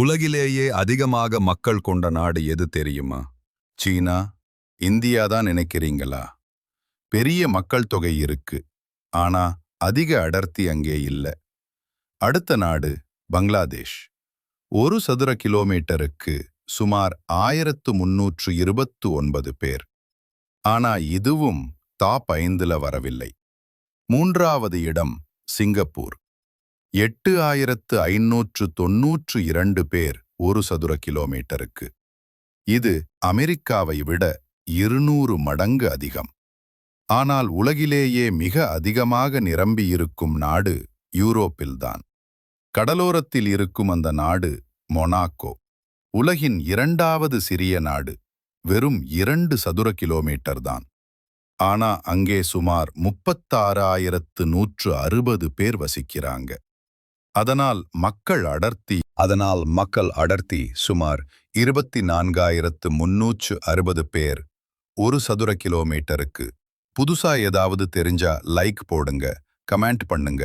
உலகிலேயே அதிகமாக மக்கள் கொண்ட நாடு எது தெரியுமா? சீனா? இந்தியா தான் நினைக்கிறீங்களா? பெரிய மக்கள் தொகை இருக்கு. ஆனா அதிக அடர்த்தி அங்கே இல்ல. அடுத்த நாடு பங்களாதேஷ். ஒரு சதுர கிலோமீட்டருக்கு சுமார் ஆயிரத்து முன்னூற்று இருபத்து ஒன்பது பேர். ஆனா இதுவும் டாப் ஐந்துல வரவில்லை. மூன்றாவது இடம் சிங்கப்பூர். எட்டு ஆயிரத்து ஐநூற்று தொன்னூற்று இரண்டு பேர் ஒரு சதுர கிலோமீட்டருக்கு. இது அமெரிக்காவை விட இருநூறு மடங்கு அதிகம். ஆனால் உலகிலேயே மிக அதிகமாக நிரம்பியிருக்கும் நாடு யூரோப்பில்தான். கடலோரத்தில் இருக்கும் அந்த நாடு மொனாக்கோ. உலகின் இரண்டாவது சிறிய நாடு வெறும் இரண்டு சதுர கிலோமீட்டர் தான் ஆனா அங்கே சுமார் முப்பத்தாறாயிரத்து நூற்று அறுபது பேர் வசிக்கிறாங்க. அதனால் மக்கள் அடர்த்தி அதனால் மக்கள் அடர்த்தி சுமார் இருபத்தி நான்காயிரத்து முன்னூற்று அறுபது பேர் ஒரு சதுர கிலோமீட்டருக்கு. புதுசா ஏதாவது தெரிஞ்சா லைக் போடுங்க கமெண்ட் பண்ணுங்க.